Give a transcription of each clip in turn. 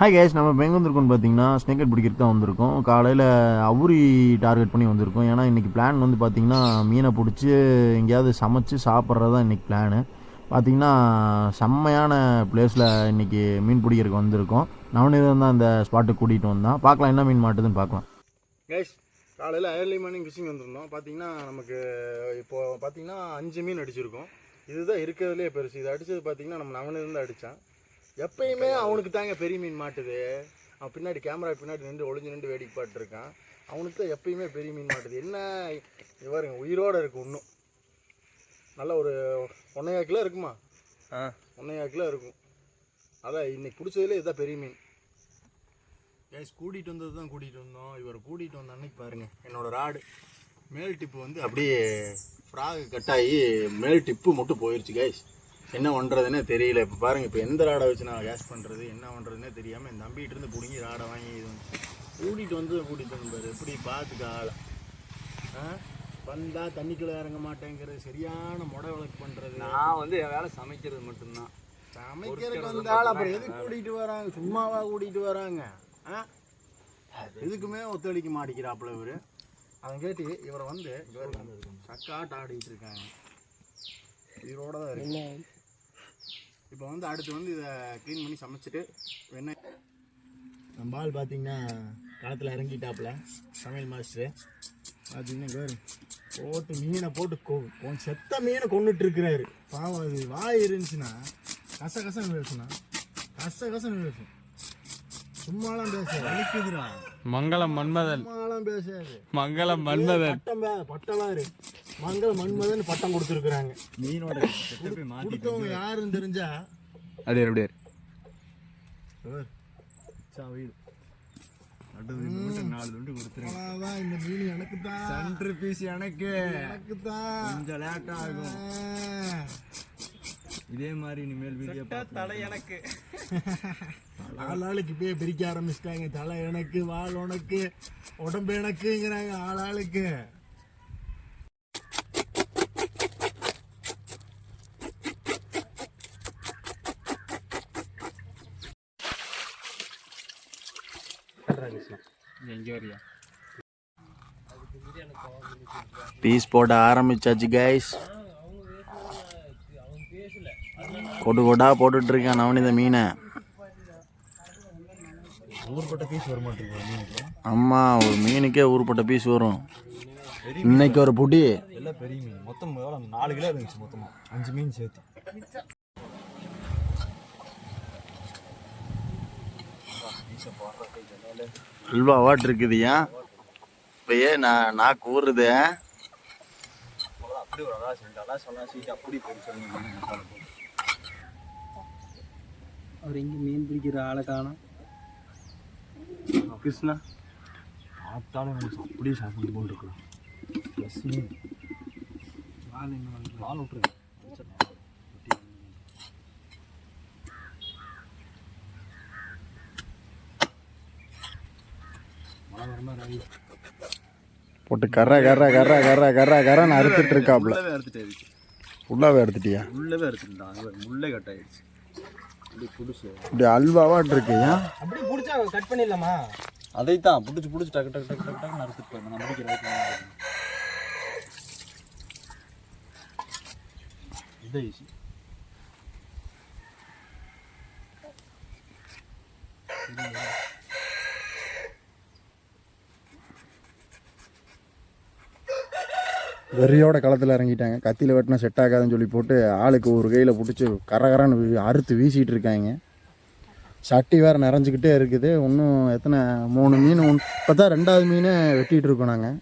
Hi guys நம்ம எங்கே வந்திருக்கோம்னு பார்த்தீங்கன்னா ஸ்னேக்கட் பிடிக்கிறதுக்கு தான் வந்திருக்கோம். காலையில் அவுரி டார்கெட் பண்ணி வந்திருக்கோம். ஏன்னா இன்றைக்கி பிளான் வந்து பார்த்திங்கன்னா மீனை பிடிச்சி எங்கேயாவது சமைச்சு சாப்பிட்றது தான் இன்றைக்கி பிளானு பார்த்தீங்கன்னா செம்மையான பிளேஸில் இன்றைக்கி மீன் பிடிக்கிறதுக்கு வந்திருக்கோம். நவநீதம் தான் அந்த ஸ்பாட்டுக்கு கூட்டிகிட்டு வந்தான். பார்க்கலாம் என்ன மீன் மாட்டுதுன்னு பார்க்கலாம். கேஸ் காலையில் ஏர்லி மார்னிங் ஃபிஷிங் வந்திருந்தோம். பார்த்தீங்கன்னா நமக்கு இப்போது பார்த்தீங்கன்னா அஞ்சு மீன் அடிச்சிருக்கோம். இதுதான் இருக்கிறதுலே பெருசு. இது அடிச்சது பார்த்தீங்கன்னா நம்ம நவனிலிருந்து அடித்தான் எப்பயுமே அவனுக்கு தாங்க பெரிய மீன் மாட்டுது. அவன் பின்னாடி கேமரா பின்னாடி நின்று ஒளிஞ்சு நின்று வேடிக்கை பாட்டுருக்கான் அவனுக்கு தான் எப்பயுமே பெரிய மீன் மாட்டுது. என்ன இது பாருங்க உயிரோடு இருக்கு இன்னும். நல்ல ஒரு ஒன்றையா கிலோ இருக்குமா? ஆ. ஒன்றையா கிலோ இருக்கும். அதான் இன்னைக்கு பிடிச்சதுல இதுதான் பெரிய மீன். கேஸ் கூட்டிகிட்டு வந்தது தான் கூட்டிகிட்டு வந்தோம். இவர் கூட்டிகிட்டு வந்த அன்னைக்கு பாருங்க என்னோட ராடு மேல் டிப்பு வந்து அப்படியே ஃப்ராக் கட்டாகி மேல் டிப்பு மட்டும் போயிடுச்சு கைஸ் என்ன பண்ணுறதுன்னே தெரியல. இப்போ பாருங்க இப்போ எந்த ராடை வச்சு நான் கேஸ் பண்ணுறது என்ன பண்ணுறதுனே தெரியாமல் என் தம்பிகிட்ட இருந்து பிடுங்கி ராடை வாங்கி இது வந்து கூட்டிகிட்டு வந்து கூட்டிகிட்டு வந்தார் எப்படி பார்த்துக்க ஆளை. ஆ? வந்தா தண்ணிக்குள்ளே இறங்க மாட்டேங்கிறது சரியான முடை விளக்கு பண்ணுறது நான் வந்து என் வேலை சமைக்கிறது மட்டும்தான். சமைக்கிறதுக்கு வந்தால் அப்புறம் எதுக்கு கூட்டிகிட்டு வராங்க? சும்மாவா கூட்டிகிட்டு வராங்க? ஆ? எதுக்குமே ஒத்துழைக்க மாட்டேங்கிறாப்புல இவர். அதை கேட்டு இவரை வந்து இவர் சக்காட்டு ஆடிட்டு இருக்காங்க. உயிரோட தான் இருக்கு. இப்போ வந்து அடுத்து வந்து இதை க்ளீன் பண்ணி சமைச்சிட்டு வெண்ணெய் நம்ம ஆள் பார்த்தீங்கன்னா களத்தில் இறங்கிட்டாப்புல. சமையல் மாஸ்டரு பார்த்தீங்கன்னா பாரு, போட்டு மீனை போட்டு கொ- செத்த மீனை கொண்டுட்டு இருக்கிறாரு பாவம் அது வாய் இருந்துச்சுன்னா கச கசன்னு பேசுனா கச கசன்னு பேசும். சும்மாலாம் பேச வலிக்குதுடா. மங்களம் மன்மதன். சும்மாலாம் பேசாது. மங்களம் மன்மதன். பட்டம் பே- பட்டம்லாம் இரு. மங்கள மன்மதன் பட்டம் கொடுத்துருக்குறாங்க. மீனோட கொடுத்தவங்க யாருன்னு தெரிஞ்சா? அப்படியே அப்படியே வீடு. நாலு துண்டு கொடுத்துருங்க. இந்த மீன் எனக்கு தான் சென்ட்ரு பீஸ் எனக்கு. எனக்கு தான் கொஞ்சம் லேட் ஆகும். இதே மாதிரி இனிமேல் வீடியோ தலை எனக்கு. ஆள் ஆளுக்கு இப்பயே பிரிக்க ஆரம்பிச்சிட்டாங்க. தலை எனக்கு வால் உனக்கு உடம்பு எனக்குங்கிறாங்க ஆள் ஆளுக்கு. பீஸ் போட ஆரம்பிச்சாச்சு கைஸ் கொடு கொடா போட்டுட்டு இருக்கேன் நவனித மீனை. ஊர்பட்ட பீஸ் வர மாட்டேங்குது மீனுக்கு. அம்மா ஒரு மீனுக்கே ஊருப்பட்ட பீஸ் வரும். இன்னைக்கு ஒரு புடி. எல்லாம் பெரிய மீன். மொத்தம் நாலு கிலோ இருந்துச்சு மொத்தமாக அஞ்சு மீன் சேர்த்து. அல்வா வாட் இருக்குது ஏன் இப்பயே நான் நான் போய் சொல்லுங்க அவர் எங்கே மீன் பிடிக்கிற ஆளை காணும். கிருஷ்ணா. பார்த்தாலும் எனக்கு அப்படியே சாப்பிட்டு போட்டு இருக்கலாம் ப்ளஸ் மீன் பண்ணுறது பால் விட்டுருங்க மழை வர மாதிரி ஆகி போட்டு கர்ற கர்ற கர்ற கர்ற கர்ற கர்றன்னு அறுத்துட்டு இருக்காப்ல. உள்ளவே அறுத்துட்டு ஃபுல்லாவே எடுத்துட்டியா உள்ளவே அறுத்துட்டான் முள்ளே கட் ஆயிடுச்சு. இப்படி அல்வாவாட் இருக்கு ஏன்? அப்படி பிடிச்சா கட் பண்ணிடலாமா? அதைத்தான் பிடிச்சி பிடிச்சி டக்கு டக்கு டக்கு டக்கு டக்குன்னு அறுத்துட்டு போயிருந்தேன் நம்ம முடிக்கிற இதை ஈஸி வெறியோட களத்தில் இறங்கிட்டாங்க. கத்தியில் வெட்டினா செட் ஆகாதுன்னு சொல்லி போட்டு ஆளுக்கு ஒரு கையில் பிடிச்சி கரகரன்னு அறுத்து வீசிட்டு இருக்காங்க. சட்டி வேறு நிறைஞ்சிக்கிட்டே இருக்குது. இன்னும் எத்தனை மூணு மீன் இப்போ தான் ரெண்டாவது மீனை வெட்டிகிட்டு இருக்கோம் நாங்கள்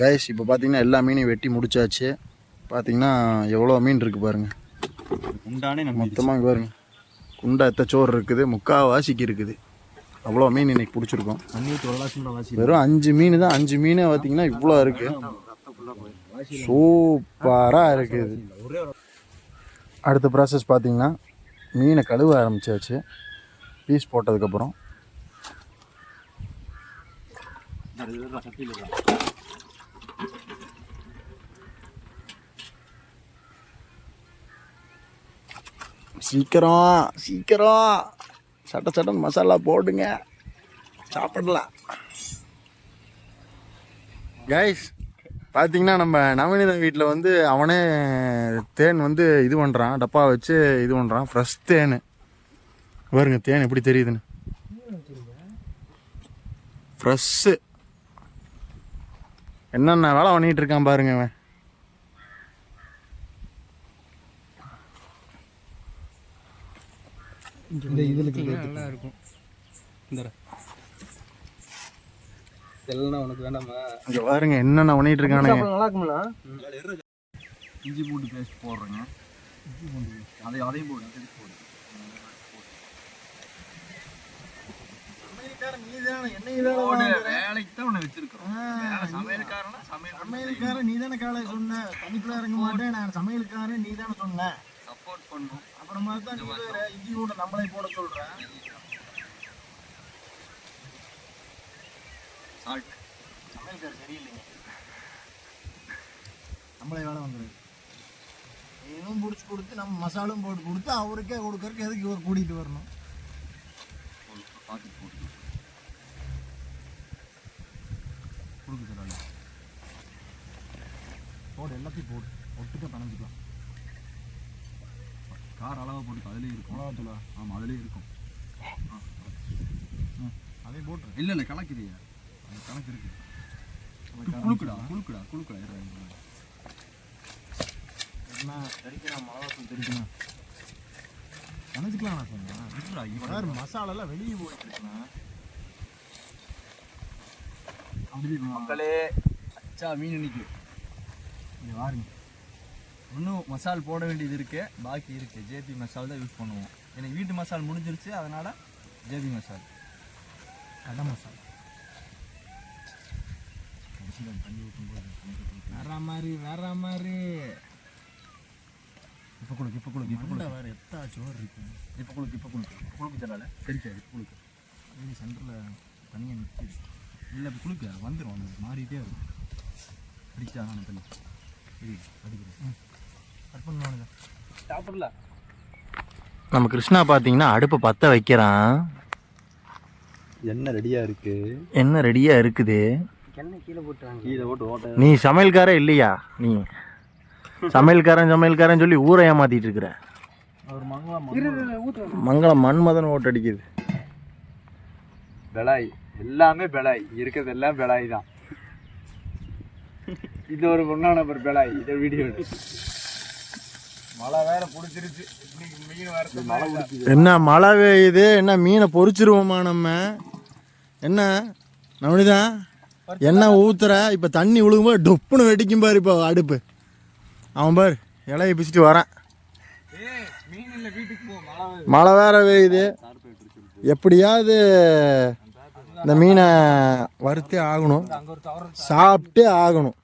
கைஸ் இப்போ பார்த்தீங்கன்னா எல்லா மீனையும் வெட்டி முடிச்சாச்சு. பார்த்தீங்கன்னா எவ்வளோ மீன் இருக்குது பாருங்கள் நம்ம மொத்தமாக இங்கே பாருங்க. குண்டா எத்த சோறு இருக்குது. முக்காவாசிக்கு இருக்குது. அவ்வளோ மீன் இன்னைக்கு பிடிச்சிருக்கோம். வெறும் அஞ்சு மீன் தான். அஞ்சு மீனே பார்த்தீங்கன்னா இவ்வளோ இருக்கு. சூப்பராக இருக்குது அடுத்த ப்ராசஸ் பார்த்தீங்கன்னா மீனை கழுவ ஆரம்பிச்சாச்சு. பீஸ் போட்டதுக்கப்புறம் சீக்கிரம் சீக்கிரம். சட்ட சட்டன் மசாலா போடுங்க. சாப்பிடலாம். கைஸ் பார்த்தீங்கன்னா நம்ம நவநீதன் வீட்டில் வந்து அவனே தேன் வந்து இது பண்ணுறான் டப்பா வச்சு இது பண்ணுறான் ஃப்ரெஷ் தேன். பாருங்க தேன் எப்படி தெரியுதுன்னு. ஃப்ரெஷ்ஷு என்னென்ன வேலை பண்ணிகிட்டு இருக்கான் பாருங்க இந்த இதில் நல்லா இருக்கும் உனக்கு வேண்டாமா? இங்கே பாருங்க என்னென்ன பண்ணிட்டு இருக்கானுங்க. நல்லா இருக்கும்ல இஞ்சி பூண்டு பேஸ்ட் போடுறேங்க. இஞ்சி பூண்டு பேஸ்ட். அதை அதையும் போடு அதையும் போடு. வேலைக்கு தான் உன்னை வச்சிருக்கோம் சமையல்காரனா சமையல்காரன் நீ தானே. காலை சொன்ன. தனிக்குள்ள இறங்க மாட்டேன் நான் சமையல்காரன் நீ தானே சொன்ன. சப்போர்ட் பண்ணும். அப்புறமா தான் நீ வேற இஞ்சி பூண்டு நம்மளே போட சொல்றேன். சால்ட் சமையல்காரர் சரியில்லைங்க. நம்மளே வேலை வந்துடுது இதுவும் பிடிச்சி கொடுத்து நம்ம மசாலும் போட்டு கொடுத்து அவருக்கே கொடுக்கறதுக்கு எதுக்கு இவர் கூட்டிகிட்டு வரணும்? பார்த்து போட்டு கொடுக்குறாங்க போடு எல்லாத்தையும் போடு. ஒட்டுக்க பணஞ்சிக்கலாம். கார் அளவாக போட்டு அதுலேயே இருக்கும். மிளகாத்தூளா ஆமாம் அதுலேயே இருக்கும். அதே போட்டு. இல்லை இல்லை கணக்குறியா அது கணக்கு இருக்கு. குழுக்குடா குழுக்குடா குழுக்குடா. என்ன தெரிக்கலாம் மிளகாத்தூள் தெரிக்கலாம் பணஞ்சிக்கலாம் நான் சொன்னேன். வேறு மசாலாலாம் வெளியே போயிட்டு இருக்குண்ணா. மக்களே அச்சா மீன் இன்னைக்கு. இங்கே வாருங்க. இன்னும் மசால் போட வேண்டியது இருக்கு. பாக்கி இருக்கு. ஜேபி மசால் தான் யூஸ் பண்ணுவோம். எனக்கு வீட்டு மசால் முடிஞ்சிருச்சு. அதனால ஜேபி மசால். கடை மசாலா. வேற மாதிரி வேற மாதிரி. இப்போ குளுக்கு இப்போ குளுக்கு இப்போ குளுக்கு வேற எத்தா சோறு இருக்கு. இப்போ குளுக்கு இப்போ குளுக்கு குளுக்கு தரால தெரிக்காது இப்போ குளுக்கு இது சென்டரில் தனியாக நிற்கிது இல்லை இப்போ குளுக்கு வந்துடும் வந்துடும் மாறிட்டே இருக்கும் பிடிச்சா நான் தள்ளி. சரி அடிக்கிறேன் சாப்பிடல நம்ம கிருஷ்ணா பார்த்தீங்கன்னா அடுப்பை பற்ற வைக்கிறான். என்ன ரெடியாக இருக்கு? என்ன ரெடியாக இருக்குது? எண்ணெய் கீழே போட்டுறாங்க? கீழே போட்டு ஓட்ட. நீ சமையல்காரன் இல்லையா? நீ சமையல்காரன் சமையல்காரன் சொல்லி ஊரை ஏமாத்திட்டு இருக்கிற. ஒரு மங்களம் மங்களம் மன்மதன் ஓட்டடிக்குது பெலாய். எல்லாமே பெலாய். இருக்கிறது எல்லாம் பெலாய் தான். இது ஒரு பொண்ணா நம்பர் பெலாய். இதை வீடியோ மழை வேற பிடிச்சிருச்சு. மீன் வரது என்ன மழை பெய்யுது? என்ன மீனை பொரிச்சிருவோமா நம்ம? என்ன? நவனிதான் எண்ணெய் ஊத்துற? இப்போ தண்ணி விழுகும்போது டொப்புன்னு வெடிக்கும் பாரு இப்போ அடுப்பு. அவன் பாரு இலையை பிச்சுட்டு வரான். மீன் இல்லை வீட்டுக்கு போ மழை வேற பெய்யுது. எப்படியாவது இந்த மீனை வறுத்தே ஆகணும். சாப்பிட்டே ஆகணும்.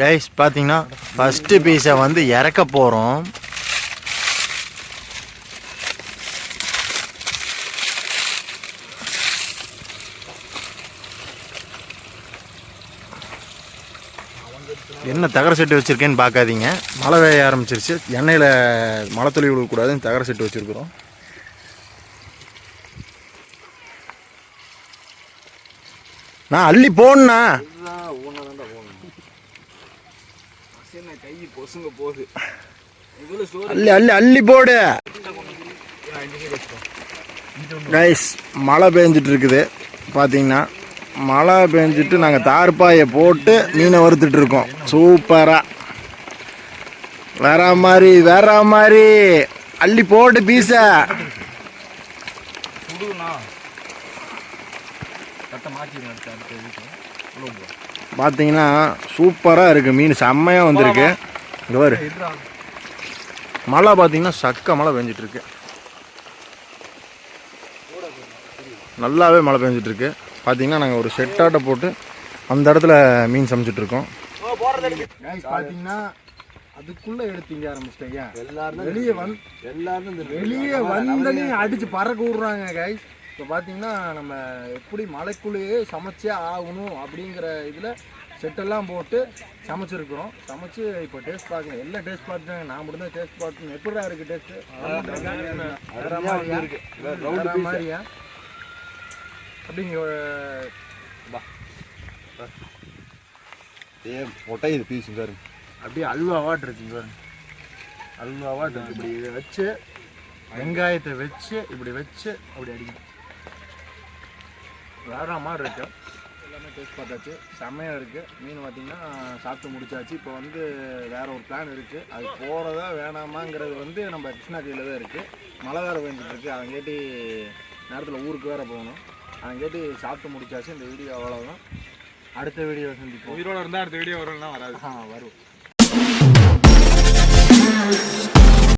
கைஸ் பார்த்தீங்கன்னா ஃபஸ்ட்டு பீஸை வந்து இறக்க போகிறோம் என்ன தகர செட்டு வச்சுருக்கேன்னு பார்க்காதீங்க மழை பெய்ய ஆரம்பிச்சிருச்சு. எண்ணெயில் மழை துளி விழுகக்கூடாதுன்னு தகர செட்டு வச்சுருக்குறோம். நான் அள்ளி போடணா போகுது அள்ளி அள்ளி அள்ளி போடு. கைஸ் மழை பெஞ்சிட்டு இருக்குது பார்த்தீங்கன்னா மழை பெஞ்சிட்டு நாங்கள் தார்பாயை போட்டு மீனை வறுத்துட்டு இருக்கோம் சூப்பராக வேற மாதிரி வேற மாதிரி. அள்ளி போட்டு பீஸை. அடுத்த அடுத்த இதுக்கு பார்த்தீங்கன்னா சூப்பராக இருக்குது மீன் செம்மையாக வந்திருக்கு. இங்க பாரு. மழை பார்த்தீங்கன்னா சக்க மழை பெஞ்சிட்டு இருக்கு. நல்லாவே மழை பெஞ்சிட்டு இருக்கு. பார்த்தீங்கன்னா நாங்கள் ஒரு செட்டாட்டை போட்டு அந்த இடத்துல மீன் சமைச்சிட்டு இருக்கோம். பார்த்தீங்கன்னா அதுக்குள்ள எடுத்தீங்க ஆரம்பிச்சிட்டீங்க எல்லாரும் வெளியே வந்து எல்லாரும் இந்த வெளியே வந்தனே அடிச்சு பறக்க விடுறாங்க கைஸ் இப்போ பார்த்தீங்கன்னா நம்ம எப்படி மலைக்குள்ளேயே சமைச்சே ஆகணும் அப்படிங்கிற இதில் செட்டெல்லாம் போட்டு சமைச்சிருக்கிறோம். சமைச்சு இப்போ டேஸ்ட் பார்க்கலாம் எல்லாம் டேஸ்ட் பார்த்துட்டாங்க. நான் மட்டும் தான் டேஸ்ட் பார்க்கணும். எப்படிடா இருக்கு டேஸ்ட் வேற மாதிரியா வேற மாதிரியா? அப்படிங்க ஏ ஒட்டையுது பீஸ் பாரு அப்படியே அல்வாவாட் இருக்குங்க பாருங்க. அல்வாவாட் இருக்கு. இப்படி இதை வச்சு வெங்காயத்தை வச்சு இப்படி வச்சு அப்படி அடிக்கணும். வேற மாதிரி இருக்கு. எல்லாமே டேஸ்ட் பார்த்தாச்சு. செம்மையாக இருக்குது மீன் பார்த்தீங்கன்னா சாப்பிட்டு முடிச்சாச்சு. இப்போ வந்து வேற ஒரு பிளான் இருக்குது அது போகிறதா வேணாமாங்கிறது வந்து நம்ம கிருஷ்ணாகிரியில் தான் இருக்குது மழை வேறு இருக்கு. அதங்கேட்டி நேரத்தில் ஊருக்கு வேறு போகணும். அதங்கேட்டி சாப்பிட்டு முடிச்சாச்சு. இந்த வீடியோ அவ்வளோதான் அடுத்த வீடியோ சந்திப்போம். உயிரோட இருந்தா அடுத்த வீடியோ வரும்னா வராது. ஆ வரும்